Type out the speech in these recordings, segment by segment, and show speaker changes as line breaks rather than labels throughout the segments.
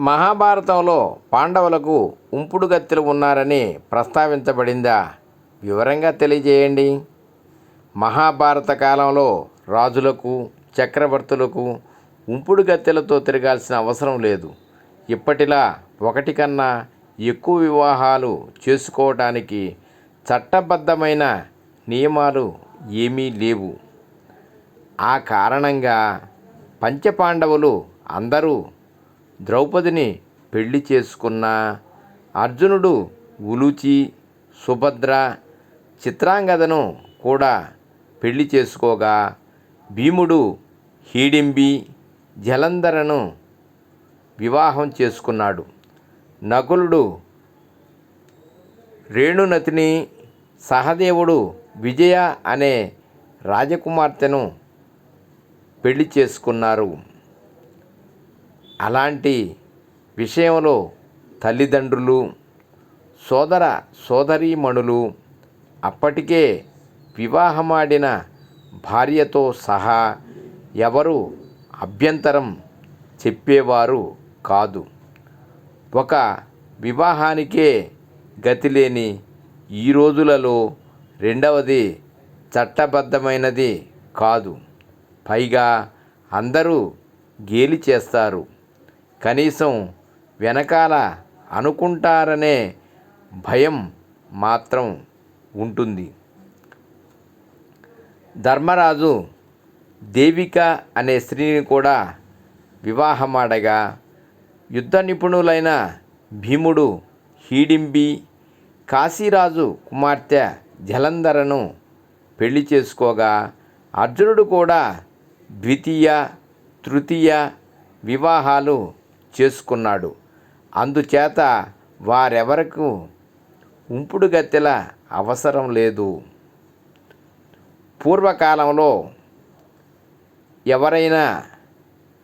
మహాభారతంలో పాండవులకు ఉంపుడుగత్తెలు ఉన్నారని ప్రస్తావించబడిందా? వివరంగా తెలియజేయండి. మహాభారత కాలంలో రాజులకు చక్రవర్తులకు ఉంపుడుగత్తెలతో తిరగాల్సిన అవసరం లేదు. ఇప్పటిలా ఒకటి కన్నా ఎక్కువ వివాహాలు చేసుకోవటానికి చట్టబద్ధమైన నియమాలు ఏమీ లేవు. ఆ కారణంగా పంచపాండవులు అందరూ ద్రౌపదిని పెళ్ళి చేసుకున్న అర్జునుడు ఉలూచి సుభద్ర చిత్రాంగదను కూడా పెళ్ళి చేసుకోగా భీముడు హీడింబి జలంధరను వివాహం చేసుకున్నాడు. నకులుడు రేణునతిని సహదేవుడు విజయ అనే రాజకుమార్తెను పెళ్ళి చేసుకున్నారు. అలాంటి విషయంలో తల్లిదండ్రులు సోదర సోదరీమణులు అప్పటికే వివాహమాడిన భార్యతో సహా ఎవరు అభ్యంతరం చెప్పేవారు కాదు. ఒక వివాహానికే గతిలేని ఈ రోజులలో రెండవది చట్టబద్ధమైనది కాదు. పైగా అందరూ గేలి చేస్తారు. కనీసం వెనకాల అనుకుంటారనే భయం మాత్రం ఉంటుంది. ధర్మరాజు దేవిక అనే స్త్రీని కూడా వివాహమాడగా యుద్ధ నిపుణులైన భీముడు హీడింబి కాశీరాజు కుమార్తె జలంధరను పెళ్ళి చేసుకోగా అర్జునుడు కూడా ద్వితీయ తృతీయ వివాహాలు చేసుకున్నాడు. అందుచేత వారెవరకు ఉంపుడు గత్తెల అవసరం లేదు. పూర్వకాలంలో ఎవరైనా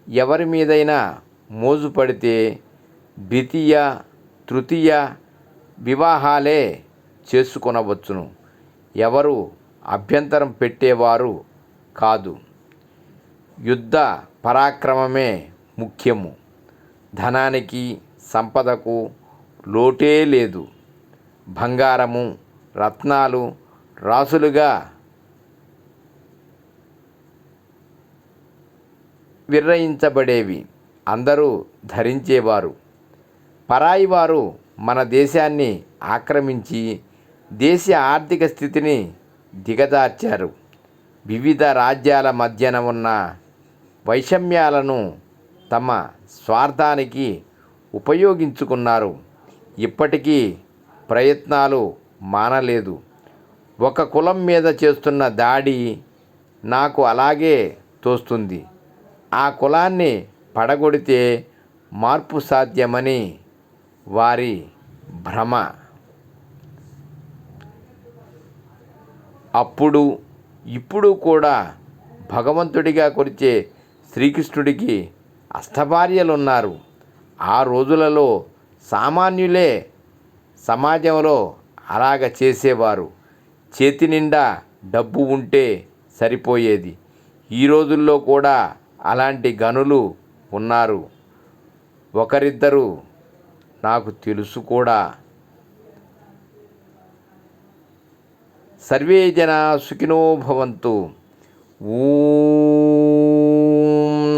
ఎవరి మీదైనా మోజు పడితే ద్వితీయ తృతీయ వివాహాలే చేసుకొనవచ్చును. ఎవరు అభ్యంతరం పెట్టేవారు కాదు. యుద్ధ పరాక్రమమే ముఖ్యము. ధనానికి సంపదకు లోటే లేదు. బంగారము రత్నాలు రాసులుగా విర్రయించబడేవి. అందరూ ధరించేవారు. పరాయి వారు మన దేశాన్ని ఆక్రమించి దేశ ఆర్థిక స్థితిని దిగజార్చారు. వివిధ రాజ్యాల మధ్యన ఉన్న వైషమ్యాలను తమ స్వార్థానికి ఉపయోగించుకున్నారు. ఇప్పటికీ ప్రయత్నాలు మానలేదు. ఒక కులం మీద చేస్తున్న దాడి నాకు అలాగే తోస్తుంది. ఆ కులాన్ని పడగొడితే మార్పు సాధ్యమని వారి భ్రమ. అప్పుడు ఇప్పుడు కూడా భగవంతుడిగా కొరిచే శ్రీకృష్ణుడికి అష్టభార్యలున్నారు. ఆ రోజులలో సామాన్యులే సమాజంలో అలాగ చేసేవారు. చేతి నిండా డబ్బు ఉంటే సరిపోయేది. ఈ రోజుల్లో కూడా అలాంటి గనులు ఉన్నారు. ఒకరిద్దరు నాకు తెలుసు కూడా. సర్వే జనా సుఖినో భవంతు. ఊ